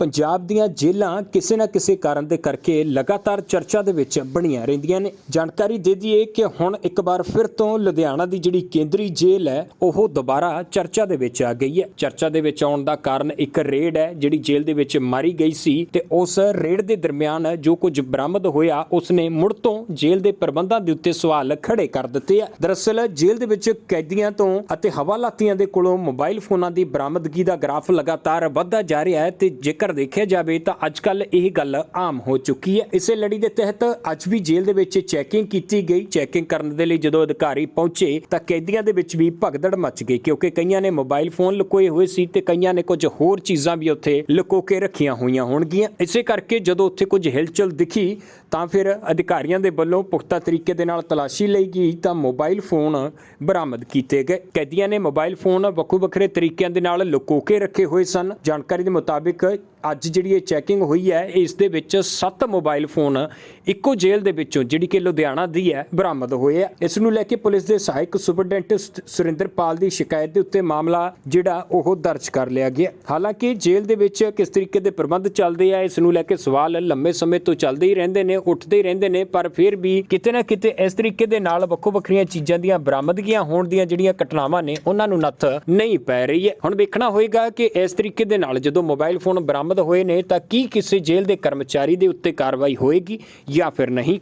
ਪੰਜਾਬ ਦੀਆਂ ਜੇਲ੍ਹਾਂ ਕਿਸੇ ਨਾ ਕਿਸੇ ਕਾਰਨ ਦੇ ਕਰਕੇ ਲਗਾਤਾਰ ਚਰਚਾ ਦੇ ਵਿੱਚ ਬਣੀਆਂ ਰਹਿੰਦੀਆਂ ਨੇ। ਜਾਣਕਾਰੀ ਦੇ ਦਈਏ ਕਿ ਹੁਣ ਇੱਕ ਵਾਰ ਫਿਰ ਤੋਂ ਲੁਧਿਆਣਾ ਦੀ ਜਿਹੜੀ ਕੇਂਦਰੀ ਜੇਲ੍ਹ ਹੈ, ਉਹ ਦੁਬਾਰਾ ਚਰਚਾ ਦੇ ਵਿੱਚ ਆ ਗਈ ਹੈ। ਚਰਚਾ ਦੇ ਵਿੱਚ ਆਉਣ ਦਾ ਕਾਰਨ ਇੱਕ ਰੇਡ ਹੈ, ਜਿਹੜੀ ਜੇਲ੍ਹ ਦੇ ਵਿੱਚ ਮਾਰੀ ਗਈ ਸੀ ਤੇ ਉਸ ਰੇਡ ਦੇ ਦਰਮਿਆਨ ਜੋ ਕੁਝ ਬਰਾਮਦ ਹੋਇਆ ਉਸ ਨੇ ਮੁੜ ਤੋਂ ਜੇਲ੍ਹ ਦੇ ਪ੍ਰਬੰਧਾਂ ਦੇ ਉੱਤੇ ਸਵਾਲ ਖੜੇ ਕਰ ਦਿੱਤੇ ਆ। ਦਰਅਸਲ ਜੇਲ੍ਹ ਦੇ ਵਿੱਚ ਕੈਦੀਆਂ ਤੋਂ ਅਤੇ ਹਵਾਲਾਤੀਆਂ ਦੇ ਕੋਲੋਂ ਮੋਬਾਈਲ ਫੋਨਾਂ ਦੀ ਬਰਾਮਦਗੀ ਦਾ ਗ੍ਰਾਫ ਲਗਾਤਾਰ ਵੱਧਦਾ ਜਾ ਰਿਹਾ ਹੈ ਤੇ ਜੇਕਰ ਦੇਖਿਆ ਜਾਵੇ ਤਾਂ ਅੱਜਕੱਲ ਇਹ ਗੱਲ ਆਮ ਹੋ ਚੁੱਕੀ ਹੈ। ਇਸੇ ਲੜੀ ਦੇ ਤਹਿਤ ਅੱਜ ਵੀ ਜੇਲ੍ਹ ਦੇ ਵਿੱਚ ਚੈਕਿੰਗ ਕੀਤੀ ਗਈ। ਚੈਕਿੰਗ ਕਰਨ ਦੇ ਲਈ ਜਦੋਂ ਅਧਿਕਾਰੀ ਪਹੁੰਚੇ ਤਾਂ ਕੈਦੀਆਂ ਦੇ ਵਿੱਚ ਵੀ ਭਗਦੜ ਮਚ ਗਈ ਕਿਉਂਕਿ ਕਈਆਂ ਨੇ ਮੋਬਾਈਲ ਫੋਨ ਲੁਕੋਏ ਹੋਏ ਸੀ ਤੇ ਕਈਆਂ ਨੇ ਕੁਝ ਹੋਰ ਚੀਜ਼ਾਂ ਵੀ ਉੱਥੇ ਲੁਕੋ ਕੇ ਰੱਖੀਆਂ ਹੋਈਆਂ ਹੋਣਗੀਆਂ। ਇਸੇ ਕਰਕੇ ਜਦੋਂ ਉੱਥੇ ਕੁਝ ਹਿਲਚੁਲ ਦਿਖੀ ਤਾਂ ਫਿਰ ਅਧਿਕਾਰੀਆਂ ਦੇ ਵੱਲੋਂ ਪੁਖਤਾ ਤਰੀਕੇ ਦੇ ਨਾਲ ਤਲਾਸ਼ੀ ਲਈ ਗਈ ਤਾਂ ਮੋਬਾਈਲ ਫੋਨ ਬਰਾਮਦ ਕੀਤੇ ਗਏ। ਕੈਦੀਆਂ ਨੇ ਮੋਬਾਈਲ ਫੋਨ ਵੱਖੋ ਵੱਖਰੇ ਤਰੀਕਿਆਂ ਦੇ ਨਾਲ ਲੁਕੋ ਕੇ ਰੱਖੇ ਹੋਏ ਸਨ। ਜਾਣਕਾਰੀ ਦੇ ਮੁਤਾਬਿਕ ਅੱਜ ਜਿਹੜੀ ਇਹ ਚੈਕਿੰਗ ਹੋਈ ਹੈ, ਇਸ ਦੇ ਵਿੱਚ 7 ਮੋਬਾਈਲ ਫੋਨ ਇੱਕੋ ਜੇਲ੍ਹ ਦੇ ਵਿੱਚੋਂ, ਜਿਹੜੀ ਕਿ ਲੁਧਿਆਣਾ ਦੀ ਹੈ, ਬਰਾਮਦ ਹੋਏ ਆ। ਇਸ ਨੂੰ ਲੈ ਕੇ ਪੁਲਿਸ ਦੇ ਸਹਾਇਕ ਸੁਪਰਡੈਂਟ ਸੁਰਿੰਦਰਪਾਲ ਦੀ ਸ਼ਿਕਾਇਤ ਦੇ ਉੱਤੇ ਮਾਮਲਾ ਜਿਹੜਾ ਉਹ ਦਰਜ ਕਰ ਲਿਆ ਗਿਆ। ਹਾਲਾਂਕਿ ਜੇਲ੍ਹ ਦੇ ਵਿੱਚ ਕਿਸ ਤਰੀਕੇ ਦੇ ਪ੍ਰਬੰਧ ਚੱਲਦੇ ਆ, ਇਸ ਨੂੰ ਲੈ ਕੇ ਸਵਾਲ ਲੰਮੇ ਸਮੇਂ ਤੋਂ ਚੱਲਦੇ ਹੀ ਰਹਿੰਦੇ ਨੇ, ਉੱਠਦੇ ਹੀ ਰਹਿੰਦੇ ਨੇ, ਪਰ ਫਿਰ ਵੀ ਕਿਤੇ ਨਾ ਕਿਤੇ ਇਸ ਤਰੀਕੇ ਦੇ ਨਾਲ ਵੱਖੋ ਵੱਖਰੀਆਂ ਚੀਜ਼ਾਂ ਦੀਆਂ ਬਰਾਮਦਗੀਆਂ ਹੋਣ ਦੀਆਂ ਜਿਹੜੀਆਂ ਘਟਨਾਵਾਂ ਨੇ, ਉਹਨਾਂ ਨੂੰ ਨੱਥ ਨਹੀਂ ਪੈ ਰਹੀ ਹੈ। ਹੁਣ ਵੇਖਣਾ ਹੋਏਗਾ ਕਿ ਇਸ ਤਰੀਕੇ ਦੇ ਨਾਲ ਜਦੋਂ ਮੋਬਾਈਲ ਫੋਨ ਬਰਾਮਦ ਬਰਾਮਦ ਹੋਏ ਨੇ ਤਾਂ ਕੀ ਕਿਸੇ ਜੇਲ੍ਹ ਦੇ ਕਰਮਚਾਰੀ ਦੇ ਉੱਤੇ ਕਾਰਵਾਈ ਹੋਏਗੀ ਜਾਂ ਫਿਰ ਨਹੀਂ?